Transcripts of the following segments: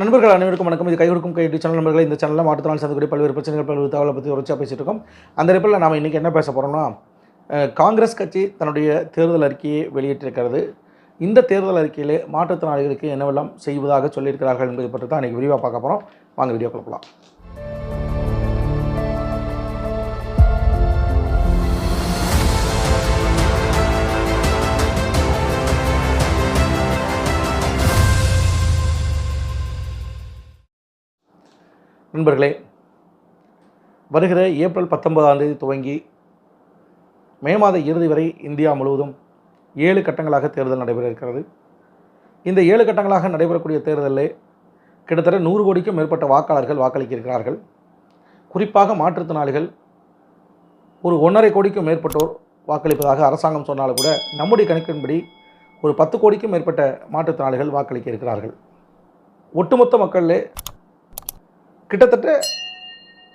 நண்பர்கள் அனைவருக்கும் வணக்கம். இது கை கொடுக்கும் கை சேனல் நண்பர்கள் இந்த சேனலில் மாற்றுத்திறனாளி சந்திக்கக்கூடிய பல்வேறு பிரச்சனைகள் பல்வேறு தகவலை பற்றி தொடர்ச்சியாக பேசிட்டு இருக்கோம். அந்த இடத்துல நாம் இன்றைக்கி என்ன பேச போகிறோம்னா காங்கிரஸ் கட்சி தன்னுடைய தேர்தல் அறிக்கையை வெளியிட்டிருக்கிறது. இந்த தேர்தல் அறிக்கையிலே மாற்றுத்திறனாளிகளுக்கு என்னவெல்லாம் செய்வதாக சொல்லியிருக்கிறார்கள் என்பதை பற்றி தான் இன்றைக்கி விரிவாக பார்க்க போகிறோம் வாங்க வீடியோ கொடுக்கலாம் நண்பர்களே வருகிற ஏப்ரல் பத்தொன்பதாம் தேதி துவங்கி மே மாத இறுதி வரை இந்தியா முழுவதும் ஏழு கட்டங்களாக தேர்தல் நடைபெற இருக்கிறது. இந்த ஏழு கட்டங்களாக நடைபெறக்கூடிய தேர்தலில் கிட்டத்தட்ட நூறு கோடிக்கும் மேற்பட்ட வாக்காளர்கள் வாக்களிக்க இருக்கிறார்கள் குறிப்பாக மாற்றுத்திறனாளிகள் ஒரு ஒன்றரை கோடிக்கும் மேற்பட்டோர் வாக்களிப்பதாக அரசாங்கம் சொன்னாலும் கூட நம்முடைய கணக்கின்படி ஒரு பத்து கோடிக்கும் மேற்பட்ட மாற்றுத்திறனாளிகள் வாக்களிக்க இருக்கிறார்கள் ஒட்டுமொத்த மக்களிலே கிட்டத்தட்ட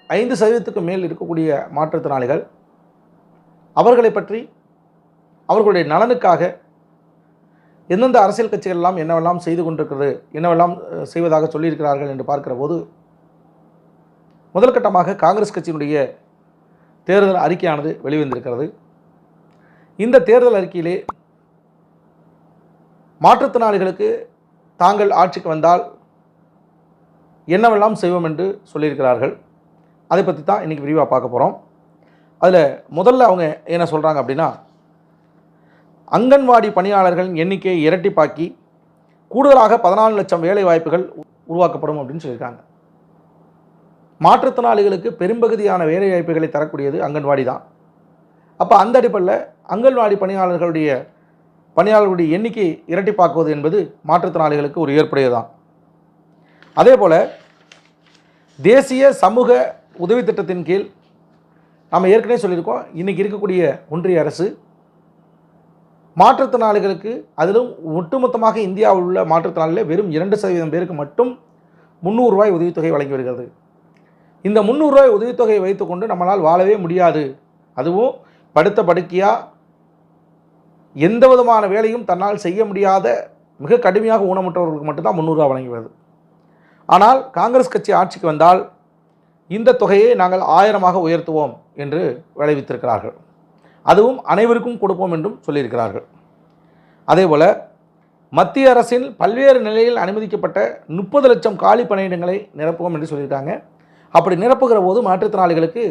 ஐந்து சதவீதத்துக்கு மேல் இருக்கக்கூடிய மாற்றுத்திறனாளிகள் அவர்களை பற்றி அவர்களுடைய நலனுக்காக எந்தெந்த அரசியல் கட்சிகள் எல்லாம் என்னவெல்லாம் செய்து கொண்டிருக்கிறது என்னவெல்லாம் செய்வதாக சொல்லியிருக்கிறார்கள் என்று பார்க்கிற போது முதல் கட்டமாக காங்கிரஸ் கட்சியினுடைய தேர்தல் அறிக்கையானது வெளிவந்திருக்கிறது. இந்த தேர்தல் அறிக்கையிலே மாற்றுத்திறனாளிகளுக்கு தாங்கள் ஆட்சிக்கு வந்தால் என்னவெல்லாம் செய்வோம் என்று சொல்லியிருக்கிறார்கள். அதை பற்றி தான் இன்றைக்கி விரிவாக பார்க்க போகிறோம் அதில் முதல்ல அவங்க என்ன சொல்கிறாங்க அப்படின்னா அங்கன்வாடி பணியாளர்களின் எண்ணிக்கையை இரட்டிப்பாக்கி கூடுதலாக பதினாலு லட்சம் வேலை வாய்ப்புகள் உருவாக்கப்படும் அப்படின்னு சொல்லியிருக்காங்க. மாற்றுத்திறனாளிகளுக்கு பெரும்பகுதியான வேலை வாய்ப்புகளை தரக்கூடியது அங்கன்வாடி தான். அப்போ அந்த அடிப்படையில் அங்கன்வாடி பணியாளர்களுடைய பணியாளர்களுடைய எண்ணிக்கை இரட்டிப்பாக்குவது என்பது மாற்றுத்திறனாளிகளுக்கு ஒரு ஏற்புடையதான் அதே போல் தேசிய சமூக உதவி திட்டத்தின் கீழ் நம்ம ஏற்கனவே சொல்லியிருக்கோம். இன்றைக்கி இருக்கக்கூடிய ஒன்றிய அரசு மாற்றுத்திறனாளிகளுக்கு அதிலும் ஒட்டுமொத்தமாக இந்தியாவில் உள்ள மாற்றுத்திறனாளிகள் வெறும் இரண்டு சதவீதம் பேருக்கு மட்டும் முந்நூறுரூவாய் உதவித்தொகை வழங்கி வருகிறது. இந்த முந்நூறுரூவாய் உதவித்தொகையை வைத்துக்கொண்டு நம்மளால் வாழவே முடியாது. அதுவும் படுத்த படுக்கையாக எந்த விதமான வேலையும் தன்னால் செய்ய முடியாத மிக கடுமையாக ஊனமுற்றவர்களுக்கு மட்டும்தான் முந்நூறுரூவா வழங்கி வருது. ஆனால் காங்கிரஸ் கட்சி ஆட்சிக்கு வந்தால் இந்த தொகையை நாங்கள் ஆயிரமாக உயர்த்துவோம் என்று விளைவித்திருக்கிறார்கள். அதுவும் அனைவருக்கும் கொடுப்போம் என்றும் சொல்லியிருக்கிறார்கள். அதேபோல் மத்திய அரசின் பல்வேறு நிலையில் அனுமதிக்கப்பட்ட முப்பது லட்சம் காலி பணியிடங்களை நிரப்புவோம் என்று சொல்லியிருக்காங்க. அப்படி நிரப்புகிற போது மாற்றுத்திறனாளிகளுக்கு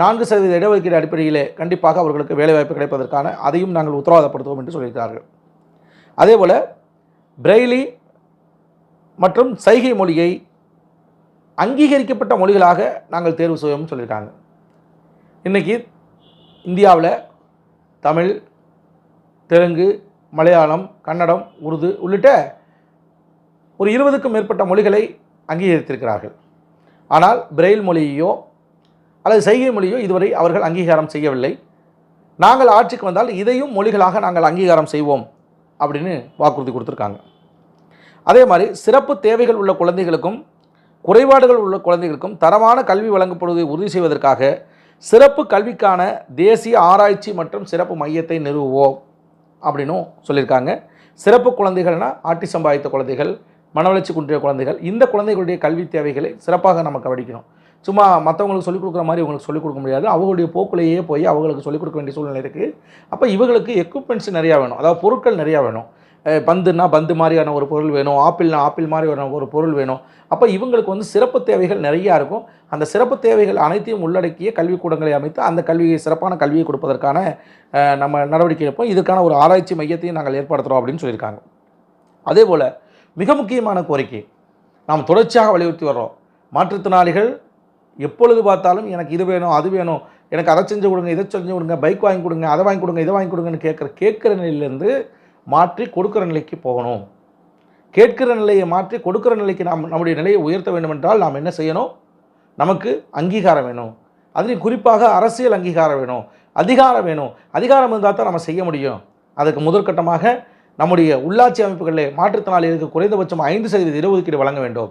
நான்கு சதவீத இடஒதுக்கீடு அடிப்படையிலே கண்டிப்பாக அவர்களுக்கு வேலைவாய்ப்பு கிடைப்பதற்கான அதையும் நாங்கள் உத்தரவாதப்படுத்துவோம் என்று சொல்லியிருக்கிறார்கள். அதேபோல் பிரெய்லி மற்றும் சைகை மொழியை அங்கீகரிக்கப்பட்ட மொழிகளாக நாங்கள் தேர்வு செய்வோம்னு சொல்லியிருக்காங்க. இன்றைக்கி இந்தியாவில் தமிழ் தெலுங்கு மலையாளம் கன்னடம் உருது உள்ளிட்ட ஒரு இருபதுக்கும் மேற்பட்ட மொழிகளை அங்கீகரித்திருக்கிறார்கள். ஆனால் பிரெயில் மொழியையோ அல்லது சைகை மொழியோ இதுவரை அவர்கள் அங்கீகாரம் செய்யவில்லை. நாங்கள் ஆட்சிக்கு வந்தால் இதையும் மொழிகளாக நாங்கள் அங்கீகாரம் செய்வோம் அப்படின்னு வாக்குறுதி கொடுத்துருக்காங்க. அதே மாதிரி சிறப்பு தேவைகள் உள்ள குழந்தைகளுக்கும் குறைபாடுகள் உள்ள குழந்தைகளுக்கும் தரமான கல்வி வழங்கப்படுவதை உறுதி செய்வதற்காக சிறப்பு கல்விக்கான தேசிய ஆராய்ச்சி மற்றும் சிறப்பு மையத்தை நிறுவுவோம் அப்படின்னும் சொல்லியிருக்காங்க. சிறப்பு குழந்தைகள்னால் ஆட்டி சம்பாதித்த குழந்தைகள் மனவளர்ச்சி குன்றிய குழந்தைகள் இந்த குழந்தைகளுடைய கல்வி தேவைகளை சிறப்பாக நம்ம கவனிக்கணும். சும்மா மற்றவங்களுக்கு சொல்லிக் கொடுக்குற மாதிரி இவங்களுக்கு சொல்லிக் கொடுக்க முடியாது. அவங்களுடைய போக்குலேயே போய் அவங்களுக்கு சொல்லிக் கொடுக்க வேண்டிய சூழ்நிலை இருக்குது அப்போ இவங்களுக்கு எக்யூப்மெண்ட்ஸ் நிறையா வேணும். அதாவது பொருட்கள் நிறையா வேணும். பந்துன்னா பந்து மாதிரியான ஒரு பொருள் வேணும் ஆப்பிள்னா ஆப்பிள் மாதிரியான ஒரு பொருள் வேணும். அப்போ இவங்களுக்கு வந்து சிறப்பு தேவைகள் நிறையா இருக்கும். அந்த சிறப்பு தேவைகள் அனைத்தையும் உள்ளடக்கிய கல்விக்கூடங்களை அமைத்து அந்த கல்வியை சிறப்பான கல்வியை கொடுப்பதற்கான நம்ம நடவடிக்கை எடுப்போம். இதுக்கான ஒரு ஆராய்ச்சி மையத்தையும் நாங்கள் ஏற்படுத்துகிறோம் அப்படின்னு சொல்லியிருக்காங்க. அதே போல் மிக முக்கியமான கோரிக்கை நாம் தொடர்ச்சியாக வலியுறுத்தி வர்றோம். மாற்றுத்திறனாளிகள் எப்பொழுது பார்த்தாலும் எனக்கு இது வேணும் அது வேணும் எனக்கு அதை செஞ்சு கொடுங்க இதை செஞ்சு கொடுங்க பைக் வாங்கி கொடுங்க அதை வாங்கி கொடுங்க இதை வாங்கி கொடுங்கன்னு கேட்குற கேட்குற நிலையிலேருந்து மாற்றி கொடுக்குற நிலைக்கு போகணும். கேட்கிற நிலையை மாற்றி கொடுக்குற நிலைக்கு நாம் நம்முடைய நிலையை உயர்த்த வேண்டுமென்றால் நாம் என்ன செய்யணும்? நமக்கு அங்கீகாரம் வேணும். அதுலேயும் குறிப்பாக அரசியல் அங்கீகாரம் வேணும். அதிகாரம் வேணும். அதிகாரம் இருந்தால் தான் நம்ம செய்ய முடியும். அதுக்கு முதற்கட்டமாக நம்முடைய உள்ளாட்சி அமைப்புகளில் மாற்றுத்திறனாளிகளுக்கு குறைந்தபட்சம் ஐந்து சதவீத இடஒதுக்கீடு வழங்க வேண்டும்.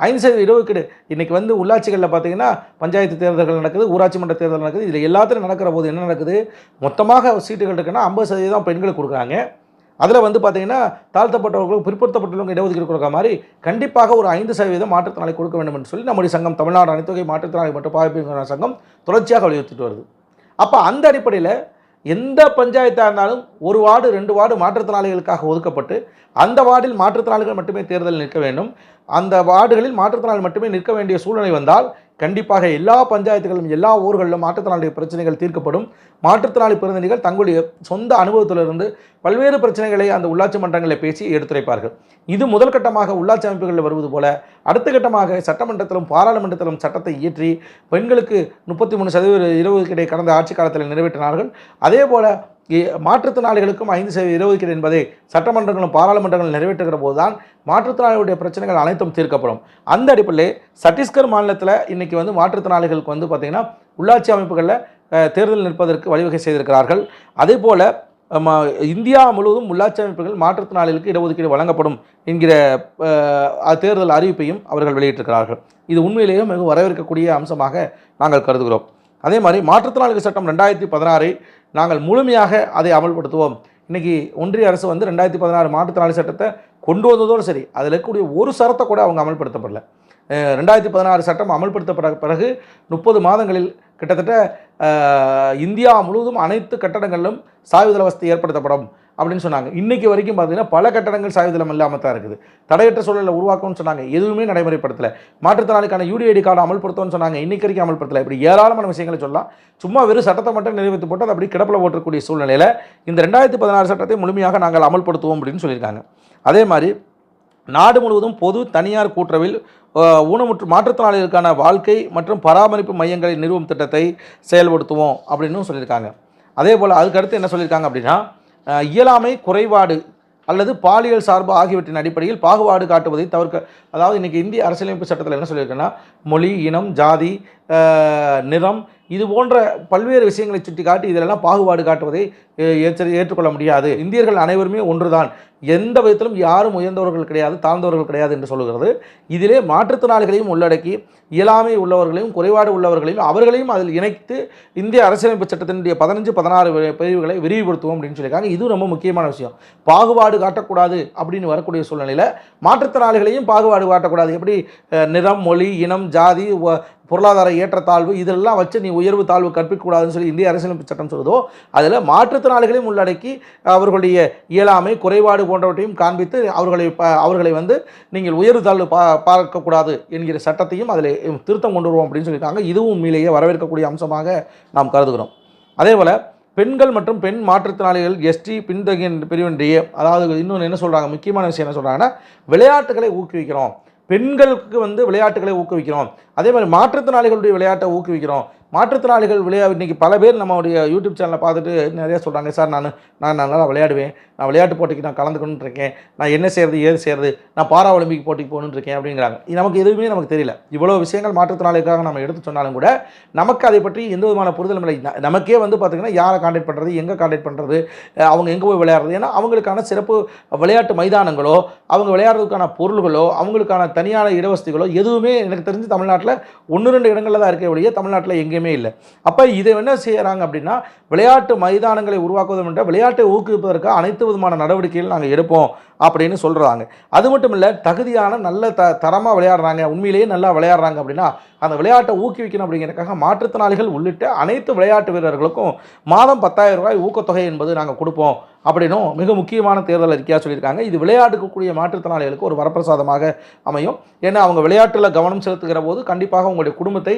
ஐந்து சதவீத இடஒதுக்கீடு. இன்றைக்கி வந்து உள்ளாட்சிகளில் பார்த்தீங்கன்னா பஞ்சாயத்து தேர்தல்கள் நடக்குது ஊராட்சி மன்ற தேர்தல் நடக்குது. இதில் எல்லாத்துலையும் நடக்கிற போது என்ன நடக்குது? மொத்தமாக சீட்டுகள் இருக்குன்னா ஐம்பது சதவீதம் பெண்களுக்கு கொடுக்குறாங்க. அதில் வந்து பார்த்தீங்கன்னா தாழ்த்தப்பட்டவர்களுக்கு பிற்படுத்தப்பட்டவர்களுக்கு இடஒதுக்கீடு கொடுக்குற மாதிரி கண்டிப்பாக ஒரு ஐந்து சதவீதம் மாற்றுத்திறனாளி கொடுக்க வேண்டும் என்று சொல்லி நம்முடைய சங்கம் தமிழ்நாடு அனைத்துவகை மாற்றுத்திறனாளி மற்றும் பாதிப்பு சங்கம் தொடர்ச்சியாக வலியுறுத்திட்டு வருது. அப்போ அந்த அடிப்படையில் எந்த பஞ்சாயத்தாக இருந்தாலும் ஒரு வார்டு ரெண்டு வார்டு மாற்றுத்திறனாளிகளுக்காக ஒதுக்கப்பட்டு அந்த வார்டில் மாற்றுத்திறனாளிகள் மட்டுமே தேர்தல் நிற்க வேண்டும். அந்த வார்டுகளில் மாற்றுத்திறனாளி மட்டுமே நிற்க வேண்டிய சூழ்நிலை வந்தால் கண்டிப்பாக எல்லா பஞ்சாயத்துகளிலும் எல்லா ஊர்களிலும் மாற்றுத்திறனாளி பிரச்சனைகள் தீர்க்கப்படும். மாற்றுத்திறனாளி பிரதிநிதிகள் தங்களுடைய சொந்த அனுபவத்திலிருந்து பல்வேறு பிரச்சனைகளை அந்த உள்ளாட்சி மன்றங்களில் பேசி எடுத்துரைப்பார்கள். இது முதல் கட்டமாக உள்ளாட்சி அமைப்புகளில் வருவது போல அடுத்த கட்டமாக சட்டமன்றத்திலும் பாராளுமன்றத்திலும் சட்டத்தை இயற்றி பெண்களுக்கு முப்பத்தி மூணு சதவீத இடஒதுக்கீடை கடந்த ஆட்சி காலத்தில் நிறைவேற்றினார்கள். அதே போல மாற்றுத்திறனாளிகளுக்கும் ஐந்து சதவீத இடஒதுக்கீடு என்பதை சட்டமன்றங்களும் பாராளுமன்றங்களும் நிறைவேற்றுகிற போதுதான் மாற்றுத்திறனாளிகளுடைய பிரச்சனைகள் அனைத்தும் தீர்க்கப்படும். அந்த அடிப்படையில் சத்தீஸ்கர் மாநிலத்தில் இன்றைக்கி வந்து மாற்றுத்திறனாளிகளுக்கு வந்து பார்த்திங்கன்னா உள்ளாட்சி அமைப்புகளில் தேர்தல் நிற்பதற்கு வழிவகை செய்திருக்கிறார்கள். அதே போல் இந்தியா முழுவதும் உள்ளாட்சி அமைப்புகள் மாற்றுத்திறனாளிகளுக்கு இடஒதுக்கீடு வழங்கப்படும் என்கிற தேர்தல் அறிவிப்பையும் அவர்கள் வெளியிட்டிருக்கிறார்கள். இது உண்மையிலேயே மிக வரவேற்கக்கூடிய அம்சமாக நாங்கள் கருதுகிறோம். அதே மாதிரி மாற்றுத்திறனாளிகள் சட்டம் ரெண்டாயிரத்தி பதினாறை நாங்கள் முழுமையாக அதை அமல்படுத்துவோம். இன்றைக்கி ஒன்றிய அரசு வந்து ரெண்டாயிரத்தி பதினாறு மாற்றுத்திறனாளி சட்டத்தை கொண்டு வந்ததோடு சரி அதில் இருக்கக்கூடிய ஒரு சரத்தை கூட அவங்க அமல்படுத்தப்படல. ரெண்டாயிரத்தி பதினாறு சட்டம் அமல்படுத்தப்பட பிறகு முப்பது மாதங்களில் கிட்டத்தட்ட இந்தியா முழுவதும் அனைத்து கட்டடங்களிலும் சாய்வுதள வசதி ஏற்படுத்தப்படும். அப்படின்னு சொன்னாங்க. இன்றைக்கி வரைக்கும் பார்த்தீங்கன்னா பல கட்டடங்கள் சாயுதளம் இல்லாமல் தான் இருக்குது. தடையற்ற சூழலை உருவாக்கும்னு சொன்னாங்க. எதுவுமே நடைமுறைப்படுத்தலை. மாற்றுத்திறனாளிக்கான யூடிஐடி கார்டு அமல்படுத்தும்னு சொன்னாங்க. இன்னைக்கு வரைக்கும் அமல்படுத்தலை. இப்படி ஏராளமான விஷயங்களை சொல்லலாம். சும்மா வெறும் சட்டத்தை மட்டும் நிறைவேற்றி போட்டு அதை அப்படி கிடப்பில் ஓட்டக்கூடிய சூழ்நிலையில் இந்த ரெண்டாயிரத்தி பதினாறு சட்டத்தை முழுமையாக நாங்கள் அமல்படுத்துவோம் அப்படின்னு சொல்லியிருக்காங்க. அதே மாதிரி நாடு முழுவதும் பொது தனியார் கூட்டுறவில் ஊனமுற்று மாற்றுத்திறனாளிகளுக்கான வாழ்க்கை மற்றும் பராமரிப்பு மையங்களை நிறுவும் திட்டத்தை செயல்படுத்துவோம் அப்படின்னு சொல்லியிருக்காங்க. அதே போல் அதுக்கடுத்து என்ன சொல்லியிருக்காங்க அப்படின்னா இயலாமை குறைபாடு அல்லது பாலியல் சார்பு ஆகியவற்றின் அடிப்படையில் பாகுபாடு காட்டுவதை தவிர்க்க அதாவது இன்றைக்கி இந்திய அரசியலமைப்பு சட்டத்தில் என்ன சொல்லியிருக்குன்னா மொழி இனம் ஜாதி நிறம் இது போன்ற பல்வேறு விஷயங்களை சுட்டி காட்டி இதிலெல்லாம் பாகுபாடு காட்டுவதை ஏற்று ஏற்றுக்கொள்ள முடியாது. இந்தியர்கள் அனைவருமே ஒன்றுதான். எந்த விதத்திலும் யாரும் உயர்ந்தவர்கள் கிடையாது தாழ்ந்தவர்கள் கிடையாது என்று சொல்கிறது இதிலே மாற்றுத்திறனாளிகளையும் உள்ளடக்கி இயலாமை உள்ளவர்களையும் குறைபாடு உள்ளவர்களையும் அவர்களையும் அதில் இணைத்து இந்திய அரசியலமைப்பு சட்டத்தினுடைய பதினஞ்சு பதினாறு பிரிவுகளை விரிவுபடுத்துவோம் அப்படின்னு சொல்லியிருக்காங்க. இதுவும் ரொம்ப முக்கியமான விஷயம். பாகுபாடு காட்டக்கூடாது அப்படின்னு வரக்கூடிய சூழ்நிலையில் மாற்றுத்திறனாளிகளையும் பாகுபாடு காட்டக்கூடாது. எப்படி நிறம் மொழி இனம் ஜாதி பொருளாதார ஏற்றத்தாழ்வு இதெல்லாம் வச்சு நீ உயர்வு தாழ்வு கற்பிக்கக்கூடாதுன்னு சொல்லி இந்திய அரசியலமைப்பு சட்டம் சொல்லுதோ அதில் மாற்றுத்திறனாளிகளையும் உள்ளடக்கி அவர்களுடைய இயலாமை குறைபாடு போன்றவற்றையும் காண்பித்து அவர்களை அவர்களை வந்து நீங்கள் உயர்வு தாழ்வு பா பார்க்கக்கூடாது என்கிற சட்டத்தையும் அதில் திருத்தம் கொண்டு வருவோம் அப்படின்னு சொல்லியிருக்காங்க. இதுவும் உண்மையிலேயே வரவேற்கக்கூடிய அம்சமாக நாம் கருதுகிறோம். அதே போல் பெண்கள் மற்றும் பெண் மாற்றுத்திறனாளிகள் எஸ்டி பின்தங்கிய பிரிவின்றிய அதாவது இன்னொன்று என்ன சொல்கிறாங்க முக்கியமான விஷயம் என்ன சொல்கிறாங்கன்னா விளையாட்டுகளை ஊக்குவிக்கிறோம். பெண்களுக்கு வந்து விளையாட்டுகளை ஊக்குவிக்கிறோம். அதே மாதிரி மாற்றுத்திறனாளிகளுடைய விளையாட்டை ஊக்குவிக்கிறோம். மாற்றுத்திறனாளிகள் விளையா இன்னைக்கு பல பேர் நம்மளுடைய யூடியூப் சேனலை பார்த்துட்டு நிறைய சொல்கிறாங்க சார் நான் நான் நல்லா விளையாடுவேன். நான் விளையாட்டு போட்டிக்கு நான் கலந்துக்கணுன்னு இருக்கேன். நான் என்ன செய்யறது ஏது செய்யறது? நான் பாரா ஒலிம்பிக் போட்டிக்கு போகணுன்னு இருக்கேன். அப்படிங்கிறாங்க. இது நமக்கு எதுவுமே நமக்கு தெரியல. இவ்வளோ விஷயங்கள் மாற்றுத்திறனாளிக்காக நம்ம எடுத்து சொன்னாலும் கூட நமக்கு அதை பற்றி எந்த விதமான புரிதலும் இல்லை. ந- நமக்கே வந்து பார்த்திங்கன்னா யாரை காண்டாக்ட் பண்ணுறது எங்கே காண்டாக்ட் பண்ணுறது அவங்க எங்கே போய் விளையாடுறது? ஏன்னா அவங்களுக்கான சிறப்பு விளையாட்டு மைதானங்களோ அவங்க விளையாடுறதுக்கான பொருள்களோ அவங்களுக்கான தனியான இடவசதிகளோ எதுவுமே எனக்கு தெரிஞ்சு தமிழ்நாட்டில் ஒன்று ரெண்டு இடங்களில் தான் இருக்க ஒழிய தமிழ்நாட்டில் எங்கேயுமே இல்லை. அப்போ இதை என்ன செய்கிறாங்க அப்படின்னா விளையாட்டு மைதானங்களை உருவாக்குவது மட்டும் விளையாட்டை ஊக்குவிப்பதற்கு அனைத்து விதமான நடவடிக்கைகள் நாங்கள் எடுப்போம். அப்படின்னு சொல்கிறாங்க அது மட்டும் இல்லை தகுதியான நல்ல த தரமாக விளையாடுறாங்க உண்மையிலேயே நல்லா விளையாடுறாங்க அப்படின்னா அந்த விளையாட்டை ஊக்குவிக்கணும் அப்படிங்கிறதுக்காக மாற்றுத்திறனாளிகள் உள்ளிட்ட அனைத்து விளையாட்டு வீரர்களுக்கும் மாதம் பத்தாயிரம் ரூபாய் ஊக்கத்தொகை என்பது நாங்கள் கொடுப்போம் அப்படின்னும் மிக முக்கியமான தேர்தல் அறிக்கையாக சொல்லியிருக்காங்க. இது விளையாட்டுக்கூடிய மாற்றுத்திறனாளிகளுக்கு ஒரு வரப்பிரசாதமாக அமையும். ஏன்னா அவங்க விளையாட்டில் கவனம் செலுத்துகிற போது கண்டிப்பாக உங்களுடைய குடும்பத்தை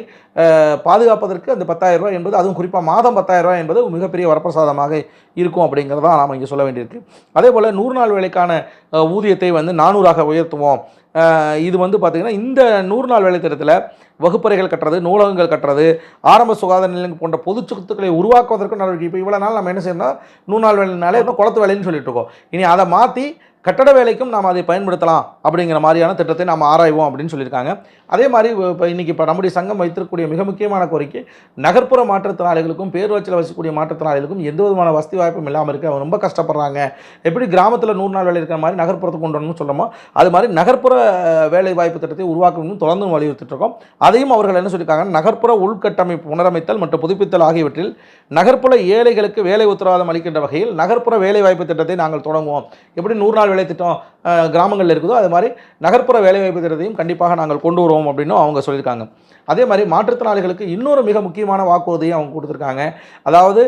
பாதுகாப்பதற்கு அந்த பத்தாயிரம் ரூபாய் என்பது அதுவும் குறிப்பாக மாதம் பத்தாயிரம் ரூபாய் என்பது மிகப்பெரிய வரப்பிரசாதமாக இருக்கும் அப்படிங்கிறதான் நாம் இங்கே சொல்ல வேண்டியிருக்கு. அதே போல் நூறு நாள் வேலைக்கான ஊதியத்தை வந்து நானூறாக உயர்த்துவோம். இது வந்து பார்த்திங்கன்னா இந்த நூறு நாள் வேலை திட்டத்தில் வகுப்பறைகள் கட்டுறது நூலகங்கள் கட்டுறது ஆரம்ப சுகாதார நிலையங்கள் போன்ற பொது சொத்துக்களை உருவாக்குவதற்கு நடவடிக்கை. இப்போ இவ்வளோ நாள் நம்ம என்ன செய்யணும்னா நூறு நாள் வேலைனாலே இன்னும் குளத்து வேலைன்னு சொல்லிட்டு இருக்கோம். இனி அதை மாற்றி கட்டட வேலைக்கும் நாம் அதை பயன்படுத்தலாம் அப்படிங்கிற மாதிரியான திட்டத்தை நாம் ஆராய்வோம் அப்படின்னு சொல்லியிருக்காங்க. அதே மாதிரி இப்போ இன்றைக்கி இப்போ நம்முடைய சங்கம் வைத்திருக்கக்கூடிய மிக முக்கியமான கோரிக்கை நகர்ப்புற மாற்றுத்திறனாளிகளுக்கும் பேரூராட்சியில் வசிக்கக்கூடிய மாற்றுத்திறனாளிகளுக்கும் எந்த விதமான வசதி வாய்ப்பும் இல்லாமல் இருக்குது அவங்க ரொம்ப கஷ்டப்படுறாங்க. எப்படி கிராமத்தில் நூறு நாள் வேலை இருக்கிற மாதிரி நகர்ப்புறத்துக்கு கொண்டு வரணும்னு சொல்கிறோமோ அது மாதிரி நகர்ப்புற வேலை வாய்ப்பு திட்டத்தை உருவாக்கணும்னு தொடர்ந்து வலியுறுத்திட்டு இருக்கோம் அதையும் அவர்கள் என்ன சொல்லியிருக்காங்க நகர்ப்புற உள்கட்டமைப்பு புனரமைத்தல் மற்றும் புதுப்பித்தல் ஆகியவற்றில் நகர்ப்புற ஏழைகளுக்கு வேலை உத்தரவாதம் அளிக்கின்ற வகையில் நகர்ப்புற வேலை வாய்ப்பு திட்டத்தை நாங்கள் தொடங்குவோம். எப்படி நூறு நாள் வேலை திட்டம் கிராமங்களில் இருக்குதோ அது மாதிரி நகர்ப்புற வேலைவாய்ப்பு திட்டத்தையும் கண்டிப்பாக நாங்கள் கொண்டு வருவோம் அப்படின்னு அவங்க சொல்லியிருக்காங்க. அதே மாதிரி மாற்றுத்திறனாளிகளுக்கு இன்னொரு மிக முக்கியமான வாக்குறுதியும் அவங்க கொடுத்துருக்காங்க. அதாவது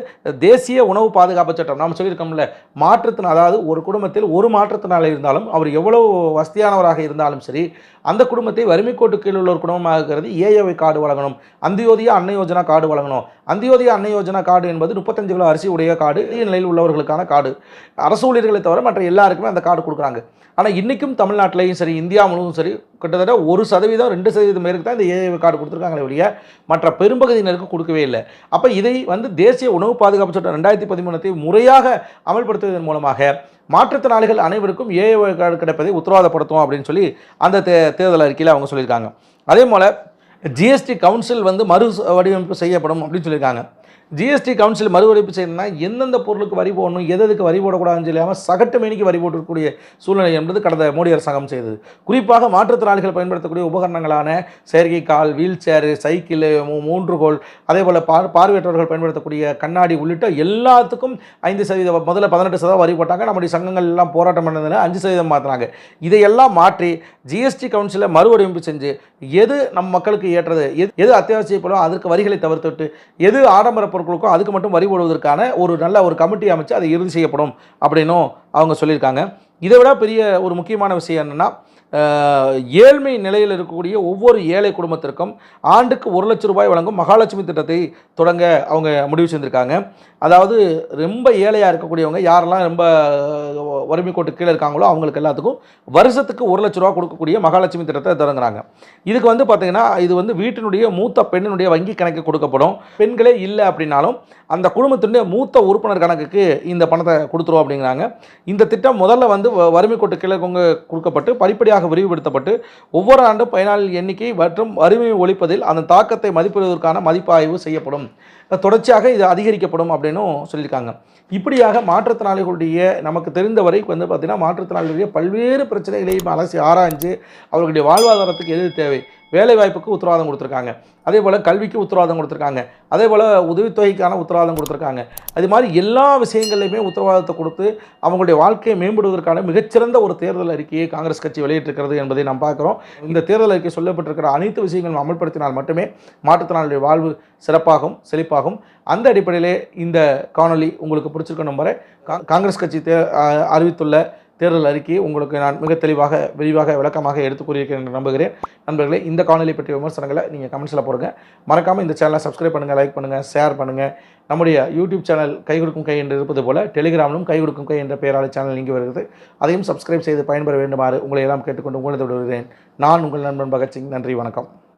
தேசிய உணவு பாதுகாப்பு சட்டம். நாம் சொல்லியிருக்கோம்ல மாற்றுத்தின அதாவது ஒரு குடும்பத்தில் ஒரு மாற்றுத்திறனாளி இருந்தாலும் அவர் எவ்வளவு வசதியானவராக இருந்தாலும் சரி அந்த குடும்பத்தை வறுமை கோட்டு கீழ் உள்ள ஒரு குடும்பமாக இருக்கிறது ஏஏவை கார்டு வழங்கணும். அந்தியோதய அன்ன யோஜனா கார்டு வழங்கணும். அந்தியோதய அன்ன யோஜனா கார்டு என்பது முப்பத்தஞ்சு கிலோ அரிசி உடைய கார்டு. நிலையில் உள்ளவர்களுக்கான கார்டு. அரசு ஊழியர்களை தவிர மற்ற எல்லாருக்குமே அந்த கார்டு கொடுக்குறாங்க. ஆனால் இன்றைக்கும் தமிழ்நாட்டிலையும் சரி இந்தியா முழுவதும் சரி கிட்டத்தட்ட ஒரு சதவீதம் ரெண்டு சதவீதம் பேருக்கு தான் இந்த ஏஏ கார்டு கொடுத்துருக்காங்களே ஒழிய மற்ற பெரும்பகுதியினருக்கு கொடுக்கவே இல்லை. அப்போ இதை வந்து தேசிய உணவு பாதுகாப்பு சட்டம் ரெண்டாயிரத்தி பதிமூணத்தை முறையாக அமல்படுத்துவதன் மூலமாக மாற்றுத்திறனாளிகள் அனைவருக்கும் ஏஏ கார்டு கிடைப்பதை உத்தரவாதப்படுத்தும் அப்படின்னு சொல்லி அந்த தே தேர்தல் அறிக்கையில் அவங்க சொல்லியிருக்காங்க. அதே போல் ஜிஎஸ்டி கவுன்சில் வந்து மறு வடிவமைப்பு செய்யப்படும் அப்படின்னு சொல்லியிருக்காங்க. ஜிஎஸ்டி கவுன்சில் மறுவரைப்பு செய்யணும்னா எந்தெந்த பொருளுக்கு வரி போடணும் எது எதுக்கு வரி போடக்கூடாதுன்னு சொல்லாமல் சகட்டு மேனிக்கு வரி போட்டுக்கூடிய சூழ்நிலை என்பது கடந்த மோடி அரசாங்கம் செய்தது. குறிப்பாக மாற்றுத்திறனாளிகள் பயன்படுத்தக்கூடிய உபகரணங்களான செயற்கை கால் வீல் சேரு சைக்கிள் மூன்றுகோள் அதே போல் பார் பார்வையற்றவர்கள் பயன்படுத்தக்கூடிய கண்ணாடி உள்ளிட்ட எல்லாத்துக்கும் ஐந்து சதவீதம் முதல்ல பதினெட்டு சதவீதம் வரி போட்டாங்க. நம்முடைய சங்கங்கள் எல்லாம் போராட்டம் பண்ணதில் அஞ்சு சதவீதம் மாற்றினாங்க இதையெல்லாம் மாற்றி ஜிஎஸ்டி கவுன்சிலை மறுவடிவமைப்பு செஞ்சு எது நம் மக்களுக்கு ஏற்றது எது எது அத்தியாவசிய பொருளோ அதற்கு வரிகளை தவிர்த்துவிட்டு எது ஆடம்பர பொருள் பொருட்களுக்கோ அதுக்கு மட்டும் வரி போடுவதற்கான ஒரு நல்ல ஒரு கமிட்டி அமைச்சு அதை இறுதி செய்யப்படும் அப்படின்னும் அவங்க சொல்லியிருக்காங்க. இதை விட பெரிய ஒரு முக்கியமான விஷயம் என்னென்னா ஏழ்மை நிலையில் இருக்கக்கூடிய ஒவ்வொரு ஏழை குடும்பத்திற்கும் ஆண்டுக்கு ஒரு லட்சம் ரூபாய் வழங்கும் மகாலட்சுமி திட்டத்தை தொடங்க அவங்க முடிவு செஞ்சுருக்காங்க. அதாவது ரொம்ப ஏழையாக இருக்கக்கூடியவங்க யாரெல்லாம் ரொம்ப வறுமை கோட்டு கீழே இருக்காங்களோ அவங்களுக்கு எல்லாத்துக்கும் வருஷத்துக்கு ஒரு லட்ச ரூபா கொடுக்கக்கூடிய மகாலட்சுமி திட்டத்தை தொடங்குறாங்க. இதுக்கு வந்து பார்த்திங்கன்னா இது வந்து வீட்டினுடைய மூத்த பெண்ணினுடைய வங்கி கணக்கு கொடுக்கப்படும். பெண்களே இல்லை அப்படின்னாலும் அந்த குடும்பத்தினுடைய மூத்த உறுப்பினர் கணக்குக்கு இந்த பணத்தை கொடுத்துரும் அப்படிங்கிறாங்க. இந்த திட்டம் முதல்ல வந்து வ- வறுமை கோட்டு கீழே கொங்க கொடுக்கப்பட்டு படிப்படியாக விரிவுபடுத்தப்பட்டு ஒவ்வொரு ஆண்டும் பயனாளி எண்ணிக்கை மற்றும் வறுமையை ஒழிப்பதில் அந்த தாக்கத்தை மதிப்பிடுவதற்கான மதிப்பாய்வு செய்யப்படும். தொடர்ச்சியாக இது அதிகரிக்கப்படும் அப்படின்னு அப்படின்னு சொல்லியிருக்காங்க. இப்படியாக மாற்றுத்திறனாளிகளுடைய நமக்கு தெரிந்த வரைக்கும் வந்து பார்த்திங்கன்னா மாற்றுத்திறனாளிகளுடைய பல்வேறு பிரச்சனைகளையும் அலசி ஆராய்ஞ்சு அவர்களுடைய வாழ்வாதாரத்துக்கு எது தேவை? வேலைவாய்ப்புக்கு உத்தரவாதம் கொடுத்துருக்காங்க. அதே போல் கல்விக்கு உத்தரவாதம் கொடுத்துருக்காங்க. அதே போல் உதவித்தொகைக்கான உத்தரவாதம் கொடுத்துருக்காங்க. அது மாதிரி எல்லா விஷயங்கள்லையுமே உத்தரவாதத்தை கொடுத்து அவங்களுடைய வாழ்க்கையை மேம்படுவதற்கான மிகச்சிறந்த ஒரு தேர்தல் அறிக்கையை காங்கிரஸ் கட்சி வெளியிட்டிருக்கிறது என்பதை நாம் பார்க்குறோம். இந்த தேர்தல் அறிக்கை சொல்லப்பட்டிருக்கிற அனைத்து விஷயங்களும் அமல்படுத்தினால் மட்டுமே மாற்றுத்திறனாளியுடைய வாழ்வு சிறப்பாகும் செழிப்பாகும். அந்த அடிப்படையிலே இந்த காணொளி உங்களுக்கு பிடிச்சிருக்கணும் வரை கா- காங்கிரஸ் கட்சி தே அறிவித்துள்ள தேர்தல் அறிக்கையை உங்களுக்கு நான் மிக தெளிவாக விரிவாக விளக்கமாக எடுத்து கூறியிருக்கேன் என்று நம்புகிறேன். நண்பர்களே இந்த காணொலி பற்றிய விமர்சனங்களை நீங்கள் கமெண்ட்ஸில் போடுங்க. மறக்காமல் இந்த சேனலை சப்ஸ்கிரைப் பண்ணுங்கள் லைக் பண்ணுங்கள் ஷேர் பண்ணுங்கள் நம்முடைய யூடியூப் சேனல் கை கொடுக்கும் கை என்று இருப்பது போல டெலிகிராமிலும் கை கொடுக்கும் கை என்ற பெயரால் சேனல் இங்கே வருகிறது. அதையும் சப்ஸ்கிரைப் செய்து பயன்பெற வேண்டுமாறு உங்களை எல்லாம் கேட்டுக்கொண்டு உங்களது விடுகிறேன் நான் உங்கள் நண்பன் பகத்சிங். நன்றி வணக்கம்.